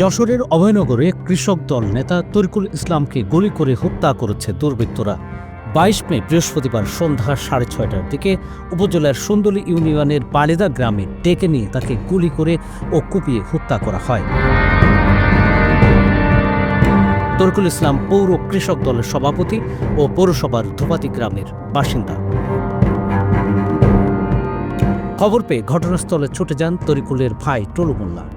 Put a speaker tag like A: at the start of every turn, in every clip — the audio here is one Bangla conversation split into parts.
A: যশোরের অভয়নগরে কৃষক দল নেতা তরিকুল ইসলামকে গুলি করে হত্যা করেছে দুর্বৃত্তরা। বাইশ মে বৃহস্পতিবার সন্ধ্যা সাড়ে ছয়টার দিকে উপজেলার সুন্দলী ইউনিয়নের বালেদা গ্রামে ডেকে নিয়ে তাকে গুলি করে ও কুপিয়ে হত্যা করা হয়। তরিকুল ইসলাম পৌর কৃষক দলের সভাপতি ও পৌরসভার ধোপাতি গ্রামের বাসিন্দা। খবর পেয়ে ঘটনাস্থলে ছুটে যান তরিকুলের ভাই টলু মোল্লা।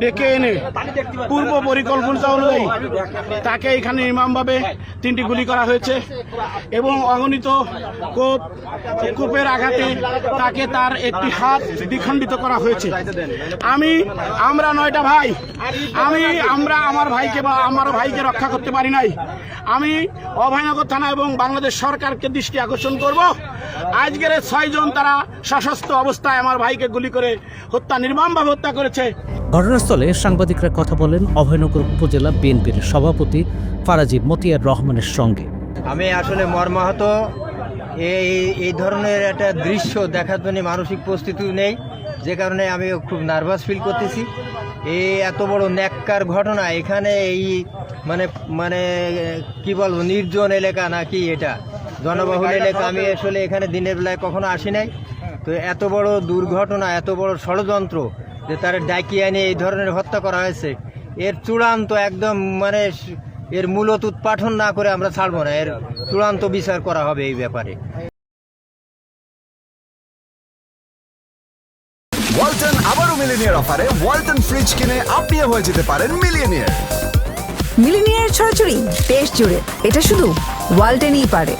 B: ডেকে এনে পূর্ব পরিকল্পনা অনুযায়ী তাকে এখানে নির্মমভাবে তিনটি গুলি করা হয়েছে এবং অগণিত কোপ, কোপের আঘাতে তাকে তার একটি হাত দ্বিখণ্ডিত করা হয়েছে। আমি, আমরা নয়টা ভাই। আমি, আমরা আমার ভাইকে বা আমার ভাইকে রক্ষা করতে পারি নাই। আমি অভয়নগর থানা এবং বাংলাদেশ সরকারকে দৃষ্টি আকর্ষণ করব। আজকের ছয়জন তারা সশস্ত্র অবস্থায় আমার ভাইকে গুলি করে হত্যা, নির্মমভাবে হত্যা করেছে।
A: ঘটনাস্থলে সাংবাদিকরা কথা বলেন অভয়নগর উপজেলা বিএনপির সভাপতি ফারাজি মতিয়ার রহমানের সঙ্গে।
C: আমি আসলে মর্মাহত। এই এই ধরনের একটা দৃশ্য দেখার জন্য মানসিক প্রস্তুতি নেই। যে কারণে আমি খুব নার্ভাস ফিল করতেছি। এই এত বড় ন্যাক্কার ঘটনা এখানে এই মানে মানে কি বলব, নির্জন এলাকা নাকি এটা? জনবহুল এলাকা। আমি আসলে এখানে দিনের বেলায় কখনো আসি নাই। তো এত বড় দুর্ঘটনা, এত বড় ষড়যন্ত্র যে তার ডাকিয়ে এনে এই ধরনের হত্যা করা হয়েছে। এর চূড়ান্ত একদম মানে এর মূলত উৎপাঠন না করে আমরা ছাড়বো না। এর চূড়ান্ত বিচার করা হবে এই ব্যাপারে।
D: ওয়ালটন আবারও মিলিনিয়ার অফারে ওয়ালটন ফ্রিজ কিনে আপনিও হয়ে যেতে পারেন মিলিয়নিয়ার
E: মিলিনিয়ার ছড়াছড়ি দেশ জুড়ে। এটা শুধু ওয়ালটেনই পারে।